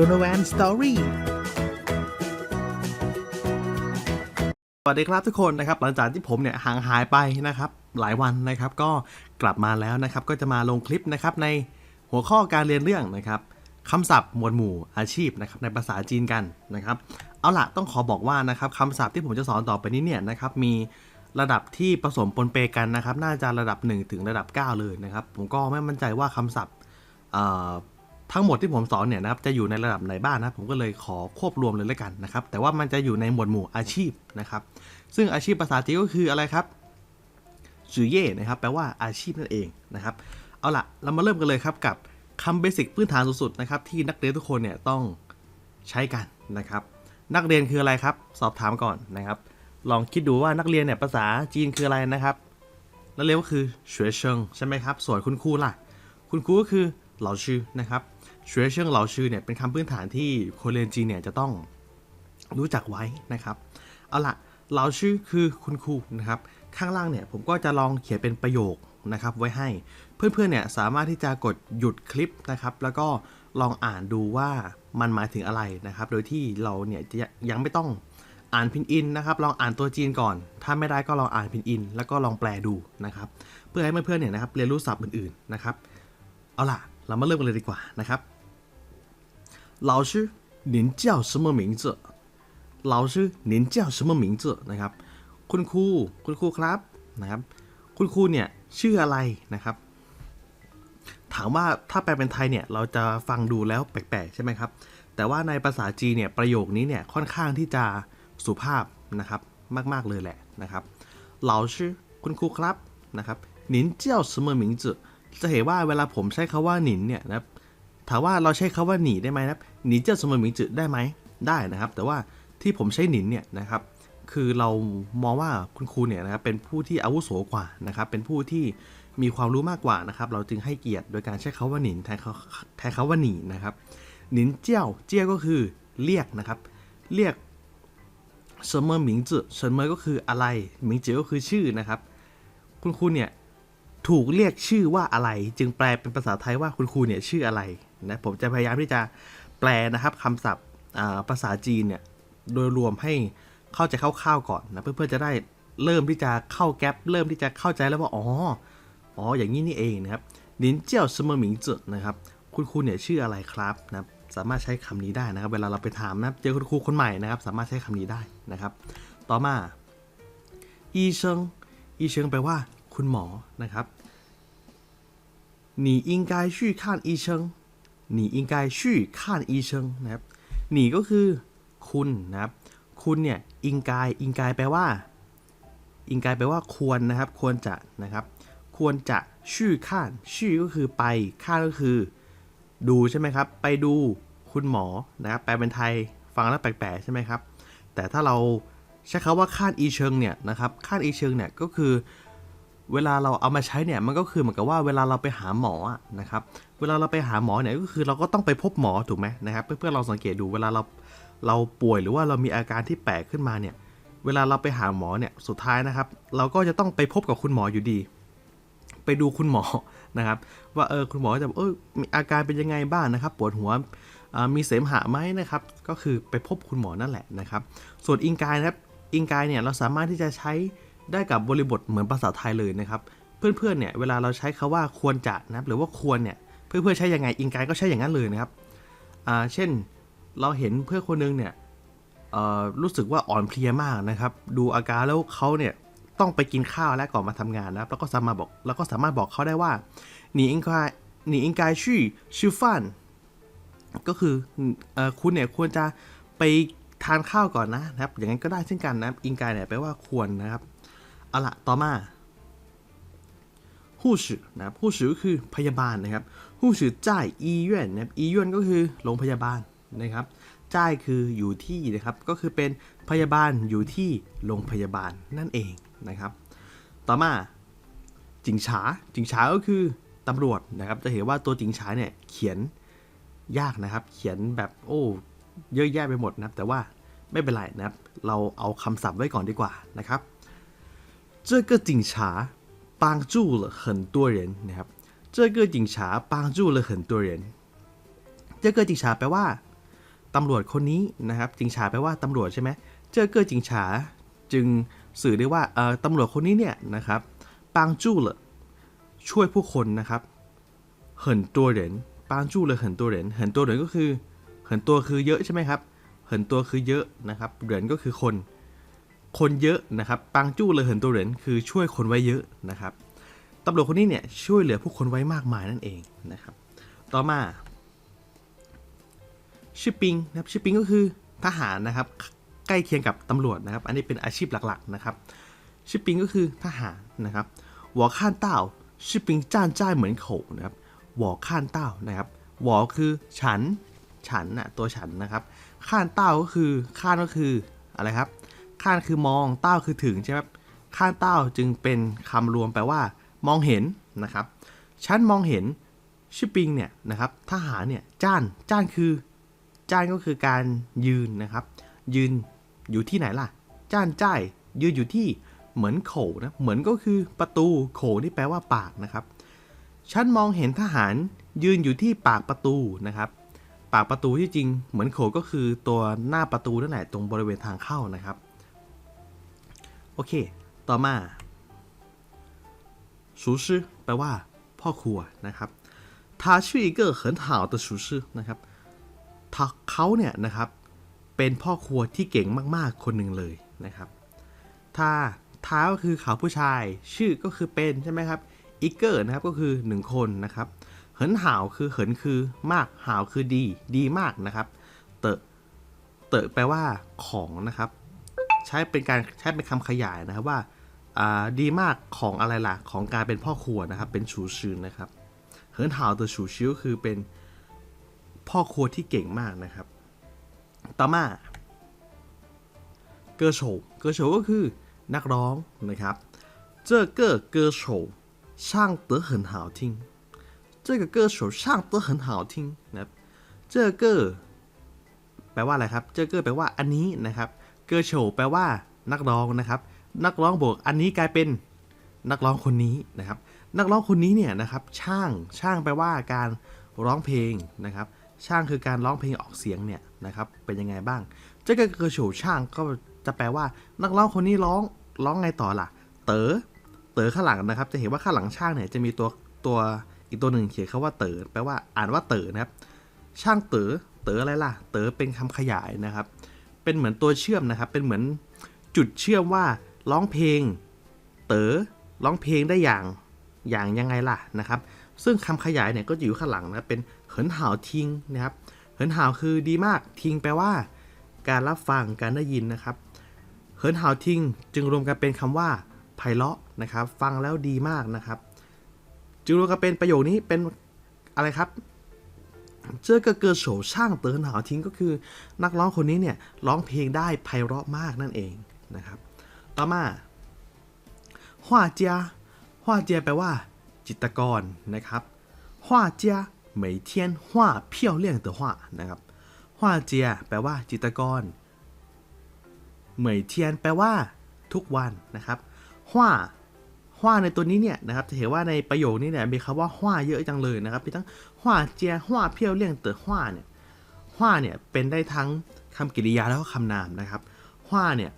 Donovan Story สวัสดีครับทุกคนนะครับ หลังจากที่ผมเนี่ยห่างหายไปนะครับ หลายวันนะครับก็กลับมาแล้วนะครับ ก็จะมาลงคลิปนะครับในหัวข้อการเรียนเรื่องนะครับคำศัพท์หมวดหมู่อาชีพนะครับในภาษาจีนกันนะครับ เอาล่ะต้องขอบอกว่านะครับคำศัพท์ที่ผมจะสอนต่อไปนี้เนี่ยนะครับมีระดับที่ผสมปนเปกันนะครับ น่าจะระดับ 1 ถึงระดับ 9 เลยนะครับ ผมก็ไม่มั่นใจว่าคำศัพท์ ทั้งหมดที่ผมสอนเนี่ยนะครับจะอยู่ในระดับไหนบ้างนะผมก็เลยขอควบรวมเลยแล้วกันนะครับ แต่ว่ามันจะอยู่ในหมวดหมู่อาชีพนะครับ ซึ่งอาชีพภาษาจีนก็คืออะไรครับจือเย่นะครับแปลว่าอาชีพนั่นเองนะครับ เอาล่ะเรามาเริ่มกันเลยครับกับคำเบสิกพื้นฐานสุดๆนะครับที่นักเรียนทุกคนเนี่ยต้องใช้กันนะครับ นักเรียนคืออะไรครับ สอบถามก่อนนะครับ ลองคิดดูว่านักเรียนเนี่ยภาษาจีนคืออะไรนะครับนักเรียนก็คือ学生ใช่ไหมครับส่วนคุณครูล่ะ คุณครูก็คือเหล่าชื่อนะครับ 学生เชิงเหล่าชื่อเนี่ยเป็นคำพื้นฐานที่คนเรียนจีนเนี่ยจะต้องรู้จักไว้นะครับ เอาล่ะเหล่าชื่อคือคุณครูนะครับ ข้างล่างเนี่ยผมก็จะลองเขียนเป็นประโยคนะครับไว้ให้ เพื่อนๆเนี่ยสามารถที่จะกดหยุดคลิปนะครับ แล้วก็ลองอ่านดูว่ามันหมายถึงอะไรนะครับ โดยที่เราเนี่ยยังไม่ต้องอ่านพินอินนะครับ ลองอ่านตัวจีนก่อน ถ้าไม่ได้ก็ลองอ่านพินอิน แล้วก็ลองแปลดูนะครับ เพื่อให้เพื่อนๆเนี่ยนะครับเรียนรู้ศัพท์อื่นๆนะครับ เอาล่ะ เรามาเริ่มกันเลยดีกว่านะครับ 老师您叫什么名字老师您叫什么名字นะครับ คุณครู คุณครูครับนะครับ คุณครูเนี่ยชื่ออะไรนะครับ ถามว่าถ้าแปลเป็นไทยเนี่ยเราจะฟังดูแล้วแปลกๆใช่ไหมครับ แต่ว่าในภาษาจีนเนี่ยประโยคนี้เนี่ยค่อนข้างที่จะสุภาพนะครับมากๆเลยแหละนะครับ老师คุณครูครับนะครับ您叫什么名字จะเห็นว่าเวลาผมใช้คาว่าหนินเนี่ยนะครับ ถามว่าเราใช้คำว่าหนีได้ไหมครับหนีเจ้าสมุนมิงจืดได้ไหมได้นะครับ แต่ว่าที่ผมใช้หนินเนี่ยนะครับ คือเรามองว่าคุณครูเนี่ยนะครับเป็นผู้ที่อาวุโสกว่านะครับ เป็นผู้ที่มีความรู้มากกว่านะครับ เราจึงให้เกียรติโดยการใช้คาว่าหนินแทนแทนคาว่าหนีนะครับ หนินเจ้าเจ้าก็คือเรียกนะครับ เรียกเสมอหมิงจื่อเสมอก็คืออะไรหมิงจื่ก็คือชื่อนะครับ คุณครูเนี่ยถูกเรียกชื่อว่าอะไร จึงแปลเป็นภาษาไทยว่าคุณครูเนี่ยชื่ออะไร นะผมจะพยายามที่จะแปลนะครับคำศัพท์ภาษาจีนเนี่ยโดยรวมให้เข้าใจคร่าวๆก่อนนะเพื่อจะได้เริ่มที่จะเข้าแก๊ปเริ่มที่จะเข้าใจแล้วว่าอ๋ออ๋ออย่างนี้นี่เองนะครับลินเจียวสมมิงจุดนะครับ คุณครูเนี่ยชื่ออะไรครับนะสามารถใช้คำนี้ได้นะครับ เวลาเราไปถามนะเจอคุณครูคนใหม่นะครับ สามารถใช้คำนี้ได้นะครับ ต่อมาอีเชิงอีเชิงแปลว่า คุณหมอนะครับ你应该去看医生 หนีอิงกายชื่อข้านอีเชิงนะครับหนีก็คือคุณนะครับ คุณเนี่ยอิงกายอิงกายแปลว่า อิงกายแปลว่าควรนะครับ ควรจะนะครับ ควรจะชื่อข้านชื่ก็คือไปข้านก็คือ ดูใช่ไหมครับ ไปดูคุณหมอนะครับแปลเป็นไทยฟังแล้วแปลกๆใช่ไหมครับ แต่ถ้าเราใช้คำว่าค้านอีเชิงเนี่ยนะครับค้านอีเชิงเนี่ยก็คือ เวลาเราเอามาใช้เนี่ยมันก็คือเหมือนกับว่าเวลาเราไปหาหมออะนะครับเวลาเราไปหาหมอเนี่ยก็คือเราก็ต้องไปพบหมอถูกไหมนะครับเพื่อนๆลองสังเกตดูเวลาเราเราป่วยหรือว่าเรามีอาการที่แปลกขึ้นมาเนี่ยเวลาเราไปหาหมอเนี่ยสุดท้ายนะครับ เราก็จะต้องไปพบกับคุณหมออยู่ดี ไปดูคุณหมอนะครับ ว่าเออคุณหมอจะเออมีอาการเป็นยังไงบ้างนะครับ ปวดหัวมีเสมหะไหมนะครับ ก็คือไปพบคุณหมอนั่นแหละนะครับ ส่วนอิงกายนะครับอิงกายเนี่ยเราสามารถที่จะใช้ ได้กับบริบทเหมือนภาษาไทยเลยนะครับ เพื่อนๆเนี่ยเวลาเราใช้คำว่าควรจะนะรหรือว่าควรเนี่ยเพื่อนๆใช้ยังไงอิงการก็ใช้อย่างนั้นเลยนะครับอ่าเช่นเราเห็นเพื่อนคนนึงเนี่ยรู้สึกว่าอ่อนเพลียมากนะครับ ดูอาการแล้วเขาเนี่ยต้องไปกินข้าวและก่อนมาทำงานนะแล้วก็สามารถบอกแล้วก็สามารถบอกเขาได้ว่าหนีอิงกายหนีอิงกายชื่อชื่อฟันก็คืออคุณเนี่ยควรจะไปทานข้าวก่อนนะนะครับ อย่างนั้นก็ได้เช่นกันนะอิงกายเนี่ยแปลว่าควรนะครับ เอาละต่อมาผู้ชื่อนะผู้ชื่อคือพยาบาลนะครับผู้ชื่อจ่ายอีเย่นนะครับอีเย่นก็คือโรงพยาบาลนะครับจ่ายคืออยู่ที่นะครับ ก็คือเป็นพยาบาลอยู่ที่โรงพยาบาลนั่นเองนะครับ ต่อมาจิงฉาจิงฉาก็คือตำรวจนะครับ จะเห็นว่าตัวจิงฉาเนี่ยเขียนยากนะครับ เขียนแบบโอ้เยอะแยะไปหมดนะแต่ว่าไม่เป็นไรนะครับ เราเอาคำศัพท์ไว้ก่อนดีกว่านะครับ 这个警察帮助了很多人นะครับ这个警察帮助了很多人这个警察แปลว่า ตำรวจคนนี้นะครับจิงฉาแปลว่าตำรวจใช่ไหมเจ้าเก้อจิงฉาจึงสื่อได้ว่าเอ่อตำรวจคนนี้เนี่ยนะครับปางจู้เลยช่วยผู้คนนะครับ很多人ปางจู้เลย很多人很多人ก็คือ很多คือเยอะใช่ไหมครับ很多คือเยอะนะครับเหรียญก็คือคน คนเยอะนะครับปางจู้เลยเหินตัวเหรียญคือช่วยคนไว้เยอะนะครับตำรวจคนนี้เนี่ยช่วยเหลือผู้คนไว้มากมายนั่นเองนะครับ ต่อมาชิปปิงนะครับชิปปิงก็คือทหารนะครับ ใกล้เคียงกับตำรวจนะครับ อันนี้เป็นอาชีพหลักๆนะครับชิปปิงก็คือทหารนะครับหัวข้านเต้าชิปปิงจ้านจ้ายเหมือนโขนะครับหัวข้านเต้านะครับหัวคือฉันฉันน่ะตัวฉันนะครับข้านเต้าก็คือข้านก็คืออะไรครับ ข้านคือมองเต้าคือถึงใช่ไหมข้านเต้าจึงเป็นคำรวมแปลว่า มองเห็นนะครับ ฉันมองเห็นชิปปิงเนี่ยนะครับทหารเนี่ยจ้านจ้านคือจ้านก็คือการยืนนะครับ ยืนอยู่ที่ไหนล่ะ จ้านจ้ายยืนอยู่ที่เหมือนโขนะเหมือนก็คือประตูโขนี่แปลว่าปากนะครับ ฉันมองเห็นทหารยืนอยู่ที่ปากประตูนะครับ ปากประตูที่จริง เหมือนโขก็คือตัวหน้าประตูนั่นแหละตรงบริเวณทางเข้านะครับ โอเค ต่อมา厨师แปลว่า พ่อครัวนะครับ他是一个很好的厨师นะครับ他เขาเนี่ยนะครับ เป็นพ่อครัวที่เก่งมากๆ คนหนึ่งเลยนะครับถ้าท้าก็คือเขาผู้ชาย ชื่อก็คือเป็นใช่ไหมครับอีเกอร์นะครับก็คือหนึ่งคนนะครับ เหินหาวคือเหินคือมากหาวคือดีดีมากนะครับ เตอะเตอะแปลว่าของนะครับ ใช้เป็นการใช้เป็นคำขยายนะครับว่าดีมากของอะไรล่ะของการเป็นพ่อครัวนะครับเป็นชูชื่นนะครับเฮิร์นฮาวตัวชูชิวคือเป็นพ่อครัวที่เก่งมากนะครับ ต่อมาเกอร์โฉเกอร์โฉก็คือนักร้องนะครับเจอเกอร์เกอร์โฉช่างเต๋อเหินหาวทิ้งเจอเกอร์โฉช่างเต๋อเหินหาวทิ้งนะครับเจอเกอร์แปลว่าอะไรครับ เจอเกอร์แปลว่าอันนี้นะครับ เกอร์โฉแปลว่านักร้องนะครับ นักร้องบวกอันนี้กลายเป็นนักร้องคนนี้นะครับ นักร้องคนนี้เนี่ยนะครับ ช่าง ช่างแปลว่าการร้องเพลงนะครับ ช่างคือการร้องเพลงออกเสียงเนี่ยนะครับ เป็นยังไงบ้างเจ้าเกอร์โฉช่างก็จะแปลว่า นักร้องคนนี้ร้องร้องไงต่อล่ะ เต๋อ เต๋อข้างหลังนะครับ จะเห็นว่าข้างหลังช่างเนี่ยจะมีตัวตัวอีกตัวหนึ่งเขียนคาว่าเต๋อแปลว่าอ่านว่าเต๋อนะครับ ช่างเต๋อ เต๋ออะไรล่ะ เต๋อเป็นคำขยายนะครับ เป็นเหมือนตัวเชื่อมนะครับ เป็นเหมือนจุดเชื่อมว่าร้องเพลง เต๋อร้องเพลงได้อย่างอย่างยังไงล่ะนะครับ ซึ่งคำขยายเนี่ยก็อยู่ข้างหลังนะเป็นเหินหาวทิงนะครับ เหินหาวคือดีมากทิงแปลว่า การรับฟังการได้ยินนะครับ เหินหาวทิงจึงรวมกันเป็นคำว่าไพเราะนะครับ ฟังแล้วดีมากนะครับ จึงรวมกันเป็นประโยคนี้เป็นอะไรครับ เจอกับเกอโฉช่างเตินหาวทิ้งก็คือ นักร้องคนนี้เนี่ยร้องเพลงได้ไพเราะมากนั่นเองนะครับ ต่อมา画家画家แปลว่า จิตรกรนะครับ画家每天画漂亮的画นะครับ画家แปลว่า จิตรกรเหมยเทียนแปลว่า ทุกวันนะครับ ฮวาในตัวนี้เนี่ยนะครับจะเห็นว่าในประโยคนี้เนี่ยมีคำว่าฮวาเยอะจังเลยนะครับมีทั้งฮวาเจียฮวาเพี้ยวเลี่ยงเต๋อฮวาเนี่ยฮวาเนี่ยเป็นได้ทั้งคำกริยาแล้วก็คำนามนะครับฮวาเนี่ย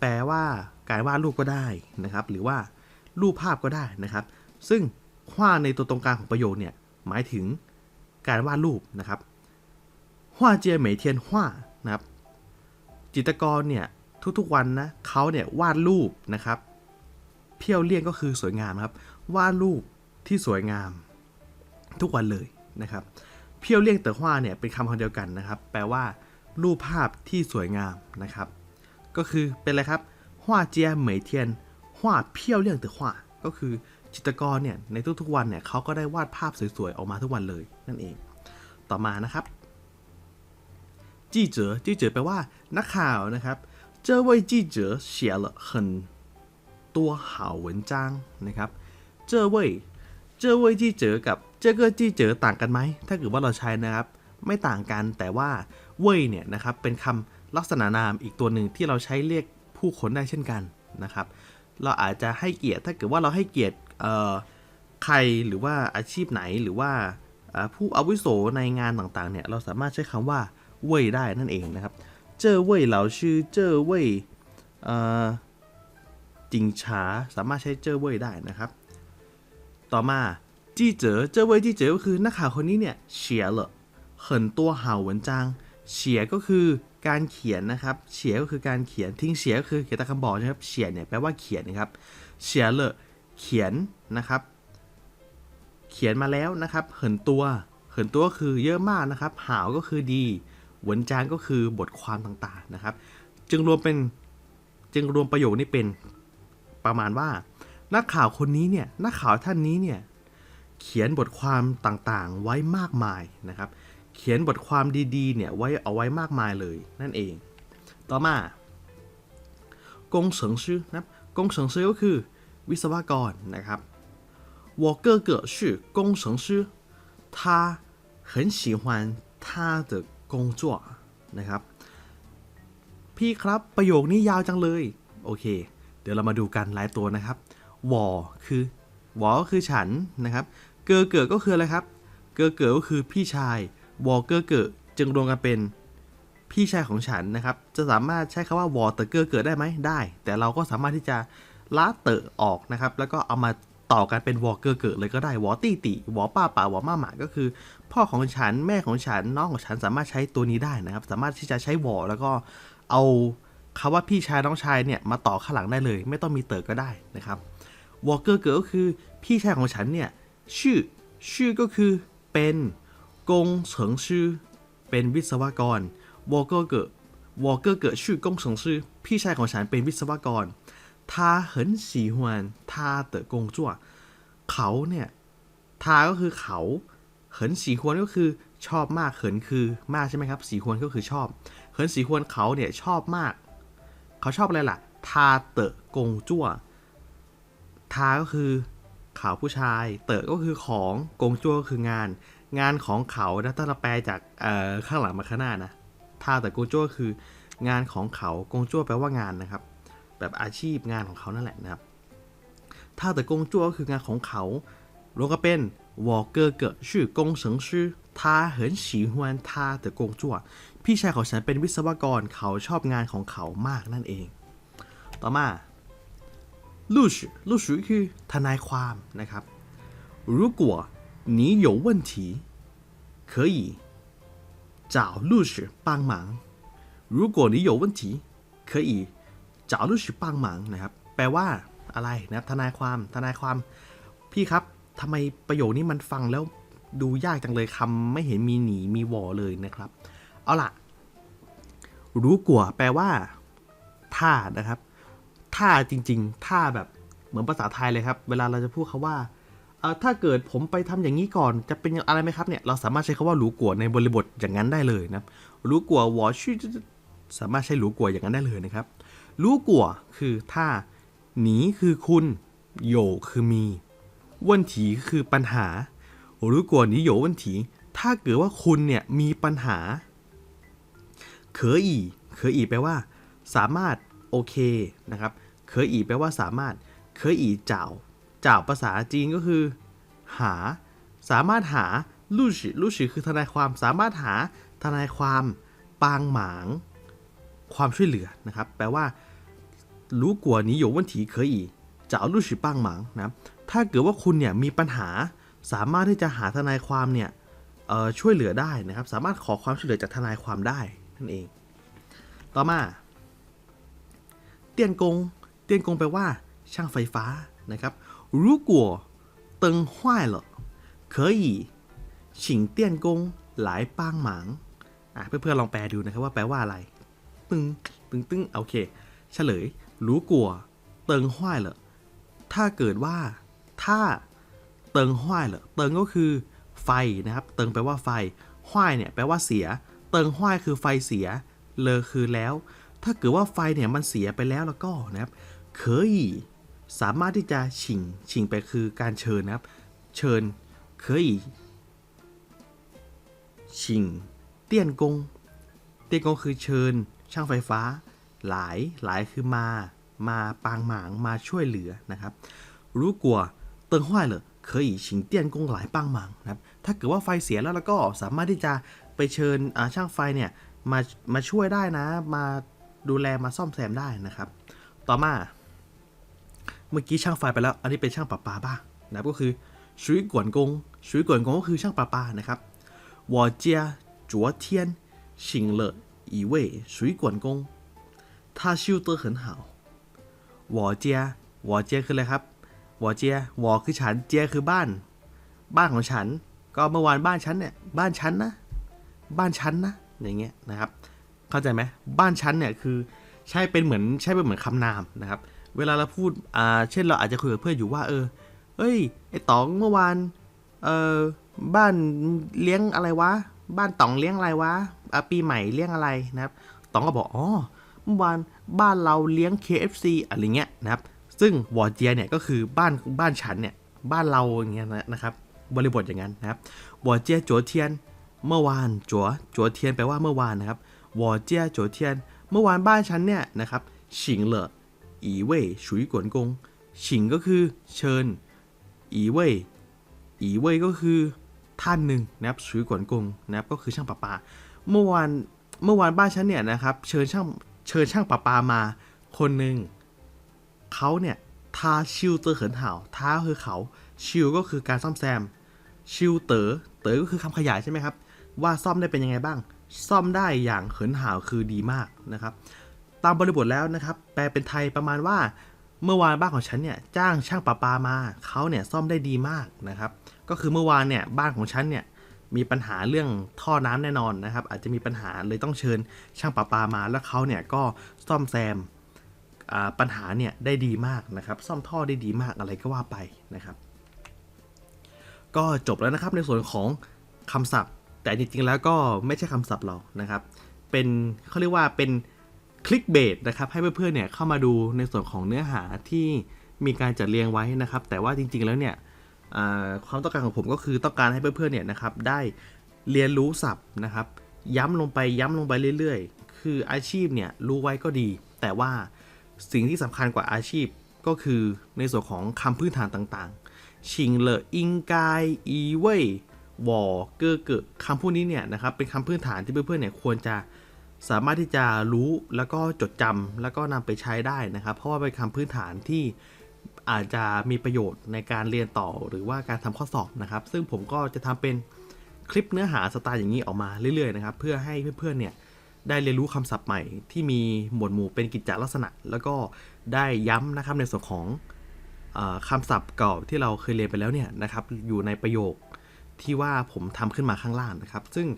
แปลว่าการวาดรูปก็ได้นะครับ หรือว่ารูปภาพก็ได้นะครับ ซึ่งฮวาในตัวตรงกลางของประโยคเนี่ยหมายถึงการวาดรูปนะครับฮวาเจียเหมยเทียนฮวานะครับจิตรกรเนี่ยทุกๆวันนะเขาเนี่ยวาดรูปนะครับ เพี้ยวเลี่ยงก็คือสวยงามครับวาดรูปที่สวยงาม ทุกวันเลยนะครับ เพี้ยวเลี่ยงเต๋อหว้าเนี่ยเป็นคำคำเดียวกันนะครับ แปลว่า รูปภาพที่สวยงามนะครับ ก็คือเป็นอะไรครับหว้าเจียเหมยเทียนหว้าเพี้ยวเลี่ยงเต๋อหว้าก็คือจิตรกรเนี่ยในทุกๆวันเนี่ยเขาก็ได้วาดภาพสวยๆออกมาทุกวันเลยนั่นเอง ต่อมานะครับจี้เจ๋อจี้เจ๋อแปลว่านักข่าวนะครับเจ้าเว่ยจี้เจ๋อเสีย了很 ตัวหาเหวินจางนะครับเจ้อเว่ยเจ้อเว่ยที่เจอกับเจ้อเก้อที่เจอต่างกันไหมถ้าเกิดว่าเราใช้นะครับ ไม่ต่างกันแต่ว่าเว่ยเนี่ยนะครับเป็นคำลักษณะนามอีกตัวหนึ่งที่เราใช้เรียกผู้คนได้เช่นกันนะครับ เราอาจจะให้เกียรติถ้าเกิดว่าเราให้เกียรติใครหรือว่าอาชีพไหนหรือว่าผู้อาวุโสในงานต่างๆเนี่ยเราสามารถใช้คำว่าเว่ยได้นั่นเองนะครับ เจ้อเว่ยเหล่าชื่อเจ้อเว่ยเจริงฉาสามารถใช้เจ้อเว่ยได้นะครับ ต่อมาจี้เจ๋อเจ้อเว่ยจี้เจ๋อก็คือนักข่าวคนนี้เนี่ยเฉียเหรอเหินตัวเห่าเหมือนจางเฉียก็คือการเขียนนะครับเฉียก็คือการเขียนทิ้งเฉียก็คือเขียนตะคำบอกนะครับเฉียเนี่ยแปลว่าเขียนนะครับเฉียเหรอเขียนนะครับ เขียนมาแล้วนะครับ เหินตัว เหินตัวก็คือเยอะมากนะครับหาวก็คือดีหวนจางก็คือบทความต่างๆนะครับ จึงรวมเป็นจึงรวมประโยคนี้เป็น ประมาณว่า นักข่าวคนนี้เนี่ย นักข่าวท่านนี้เนี่ย เขียนบทความต่างๆ ไว้มากมายนะครับ เขียนบทความดีๆ เนี่ยไว้เอาไว้มากมายเลยนั่นเอง ต่อมากงเฉิงชื่อนะครับกงเฉิงชื่อก็คือวิศวกรนะครับ我哥哥是工程师他很喜欢他的工作นะครับ พี่ครับประโยคนี้ยาวจังเลย โอเค เ ดี๋ยวเรามาดูกันหลายตัวนะครับวอคือวอก็คือฉันนะครับ เกอเกิดก็คืออะไรครับ เกอเกิดก็คือพี่ชายวอเกอเกิดจึงรวมกันเป็นพี่ชายของฉันนะครับ จะสามารถใช้คำว่าวอเตอร์เกอเกิดได้ไหมได้ แต่เราก็สามารถที่จะละเตอออกนะครับ แล้วก็เอามาต่อกันเป็นวอเกอเกิดเลยก็ได้วอตี้ติวอป้าป่าวอม่าหมาก็คือ พ่อของฉันแม่ของฉันน้องของฉันสามารถใช้ตัวนี้ได้นะครับ สามารถที่จะใช้วอแล้วก็เอา คำว่าพี่ชายน้องชายเนี่ยมาต่อข้างหลังได้เลย ไม่ต้องมีเต๋อก็ได้นะครับวอลเกอร์เกิลก็คือพี่ชายของฉันเนี่ยชื่อชื่อก็คือเป็นกงเฉิงชื่อเป็นวิศวกรวอลเกอร์เกิดวอลเกอร์เกิดชื่อกงเฉิงชื่อพี่ชายของฉันเป็นวิศวกรทาเหินสีหวนทาเตอกงจั่วเขาเนี่ยทาก็คือเขาเหินสีควรก็คือชอบมากเหินคือมากใช่ไหมครับสีควรก็คือชอบ เหินสีควรเขาเนี่ยชอบมาก เขาชอบอะไรล่ะ ทาเตะกงจั่ว ทาก็คือเขาผู้ชาย เตะก็คือของกงจั่วก็คืองาน งานของเขานะถ้าเราแปลจากข้างหลังมาข้างหน้านะทาเตะกงจั่วคืองานของเขากงจั่วแปลว่างานนะครับ แบบอาชีพงานของเขานั่นแหละนะครับ ถ้าแต่กงจั่วก็คืองานของเขารวมก็เป็น 我哥哥是工程师他很喜欢他的工作พี่ชายของฉันเป็นวิศวกรเขาชอบงานของเขามากนั่นเอง ต่อมาลูชลูชก็คือทนายความนะครับ如果你有问题可以找律师帮忙如果你有问题可以找律师帮忙นะครับ แปลว่าอะไรนะครับทนายความทนายความ พี่ครับ ทำไมประโยคนี้มันฟังแล้วดูยากจังเลยคำไม่เห็นมีหนีมีวอเลยนะครับ เอาล่ะ รู้กัวแปลว่าท่านะครับท่าจริงๆท่าแบบเหมือนภาษาไทยเลยครับ เวลาเราจะพูดคาว่าเออถ้าเกิดผมไปทำอย่างนี้ก่อนจะเป็นอะไรไหมครับเนี่ยเราสามารถใช้คาว่ารู้กัวในบริบทอย่างนั้นได้เลยนะครับรู้กัววอชื่อสามารถใช้รู้กัวอย่างนั้นได้เลยนะครับรู้กัวคือท่าหนีคือคุณโยคือมี วันถีคือปัญหา如果你有问题ถ้าเกิดว่าคุณเนี่ยมีปัญหา可以可以แปลว่า สามารถโอเคนะครับ可以แปลว่าสามารถ可以เจ้าเจ้าภาษาจีนก็คือ หา สามารถหาลู่ชิลู่ชิคือทนายความสามารถหาทนายความปางหมาง ความช่วยเหลือนะครับ แปลว่า 如果你有问题可以找律师帮忙 จะเอาลูกชิป้างหมังนะถ้าเกิดว่าคุณเนี่ยมีปัญหาสามารถที่จะหาทนายความเนี่ยช่วยเหลือได้นะครับ สามารถขอความช่วยเหลือจากทนายความได้นั่นเอง ต่อมา เตียนกง เตียนกงแปลว่า ช่างไฟฟ้านะครับรู้กัวเติงห้อยเหรอเคยฉิงเตี้ยนกงหลายป้างหมางอะเพื่อนๆลองแปลดูนะครับว่าแปลว่าอะไร ตึงตึงตึงโอเค เฉลย รู้กัวเติงห้อยเหรอ ถ้าเกิดว่าถ้าเติงห้วยเหรอเติงก็คือไฟนะครับ เติงแปลว่าไฟห้วยเนี่ยแปลว่าเสีย เติงห้วยคือไฟเสีย เลอคือแล้ว ถ้าเกิดว่าไฟเนี่ยมันเสียไปแล้วแล้วก็นะครับเคยสามารถที่จะชิงชิงไปคือการเชิญนะครับ เชิญเคยชิง เตี้ยนกง เตี้ยนกงคือเชิญ ช่างไฟฟ้า หลายหลายคือมา มาปางหมาง มาช่วยเหลือนะครับ รู้กลัวเติงห้วยเหรอเคย请电工来帮忙นะครับ ถ้าเกิดว่าไฟเสียแล้วแล้วก็สามารถที่จะไปเชิญอ่าช่างไฟเนี่ย มามาช่วยได้นะ มาดูแลมาซ่อมแซมได้นะครับ ต่อมา เมื่อกี้ช่างไฟไปแล้ว อันนี้เป็นช่างประปาบ้างนะครับก็คือชุยกวนกงชุยกวนกงก็คือช่างประปานะครับ我家昨天请了一位水管工他修得很好 หวอเจียหวอเจียคืออะไรครับหวอเจียหวอคือฉันเจียคือบ้าน บ้านของฉัน ก็เมื่อวานบ้านฉันเนี่ยบ้านฉันนะบ้านฉันนะอย่างเงี้ยนะครับ เข้าใจไหมบ้านฉันเนี่ยคือใช่เป็นเหมือนใช่เป็นเหมือนคำนามนะครับ เวลาเราพูดอ่าเช่นเราอาจจะคุยกับเพื่อนอยู่ว่าเออเฮ้ยไอ้ต๋องเมื่อวานเออบ้านเลี้ยงอะไรวะ บ้านต๋องเลี้ยงอะไรวะปีใหม่เลี้ยงอะไรนะครับต๋องก็บอกอ๋อ เมื่อวานบ้านเราเลี้ยง KFC อะไรเงี้ยนะครับ ซึ่งวอเจียเนี่ยก็คือบ้านบ้านฉันเนี่ยบ้านเราอย่างเงี้ยนะครับบริบทอย่างนั้นนะครับวอเจียจัวเทียนเมื่อวานจัวจัวเทียนแปลว่าเมื่อวานนะครับวอเจียจัวเทียน เมื่อวานบ้านฉันเนี่ยนะครับฉิงเหลออีเว่ยฉุยกวนกงฉิงก็คือเชิญอีเว่ยอีเว่ยก็คือท่านหนึ่งนะครับฉุยกวนกงนะครับก็คือช่างประปา เมื่อวานเมื่อวานบ้านฉันเนี่ยนะครับเชิญช่าง เชิญช่างประปามาคนหนึ่งเขาเนี่ยทาชิวเตอร์เหินเห่าท้าคือเขาชิวก็คือการซ่อมแซม ชิวเต๋อเต๋อก็คือคำขยายใช่ไหมครับ ว่าซ่อมได้เป็นยังไงบ้าง ซ่อมได้อย่างเหินห่าคือดีมากนะครับ ตามบริบทแล้วนะครับ แปลเป็นไทยประมาณว่า เมื่อวานบ้านของฉันเนี่ยจ้างช่างประปามาเขาเนี่ยซ่อมได้ดีมากนะครับ ก็คือเมื่อวานเนี่ยบ้านของฉันเนี่ย มีปัญหาเรื่องท่อน้ำแน่นอนนะครับ อาจจะมีปัญหาเลยต้องเชิญช่างประปามา แล้วเขาเนี่ยก็ซ่อมแซมปัญหาเนี่ยได้ดีมากนะครับ ซ่อมท่อได้ดีมากอะไรก็ว่าไปนะครับ ก็จบแล้วนะครับในส่วนของคำศัพท์ แต่จริงๆแล้วก็ไม่ใช่คำศัพท์เรานะครับ เป็นเขาเรียกว่าเป็นคลิกเบสนะครับ ให้เพื่อนๆเนี่ยเข้ามาดูในส่วนของเนื้อหาที่มีการจัดเรียงไว้นะครับ แต่ว่าจริงๆแล้วเนี่ย ความต้องการของผมก็คือต้องการให้เพื่อนๆเนี่ยนะครับได้เรียนรู้ศัพท์นะครับ ย้ำลงไปย้ำลงไปเรื่อยๆ คืออาชีพเนี่ยรู้ไว้ก็ดี แต่ว่าสิ่งที่สำคัญกว่าอาชีพก็คือในส่วนของคำพื้นฐานต่างๆ ชิงเลออิงกายอีเว่ยวอเกอเกอคำพวกนี้เนี่ยนะครับเป็นคำพื้นฐานที่เพื่อนๆเนี่ยควรจะสามารถที่จะรู้แล้วก็จดจำแล้วก็นำไปใช้ได้นะครับ เพราะว่าเป็นคำพื้นฐานที่ อาจจะมีประโยชน์ในการเรียนต่อหรือว่าการทำข้อสอบนะครับ ซึ่งผมก็จะทำเป็นคลิปเนื้อหาสไตล์อย่างนี้ออกมาเรื่อยๆนะครับ เพื่อให้เพื่อนๆเนี่ยได้เรียนรู้คำศัพท์ใหม่ที่มีหมวดหมู่เป็นกิจจลักษณะ แล้วก็ได้ย้ำนะครับในส่วนของอาคำศัพท์เก่าที่เราเคยเรียนไปแล้วเนี่ยนะครับ อยู่ในประโยคที่ว่าผมทำขึ้นมาข้างล่างนะครับ ซึ่ง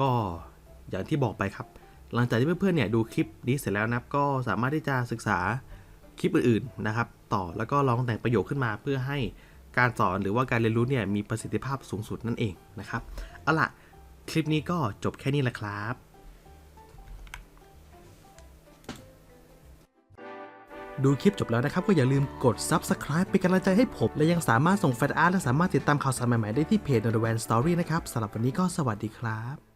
ก็อย่างที่บอกไปครับ หลังจากที่เพื่อนๆเนี่ยดูคลิปนี้เสร็จแล้วนับก็สามารถที่จะศึกษา คลิปอื่นๆนะครับ ต่อแล้วก็ลองแต่งประโยคขึ้นมาเพื่อให้การสอนหรือว่าการเรียนรู้เนี่ยมีประสิทธิภาพสูงสุดนั่นเองนะครับเอาล่ะคลิปนี้ก็จบแค่นี้แหละครับดูคลิปจบแล้วนะครับ ก็อย่าลืมกด Subscribe เป็นกำลังใจให้ผม และยังสามารถส่งแฟนอาร์ตและสามารถติดตามข่าวสารใหม่ ๆ ได้ที่เพจ n o r w a n Story นะครับสำหรับวันนี้ก็สวัสดีครับ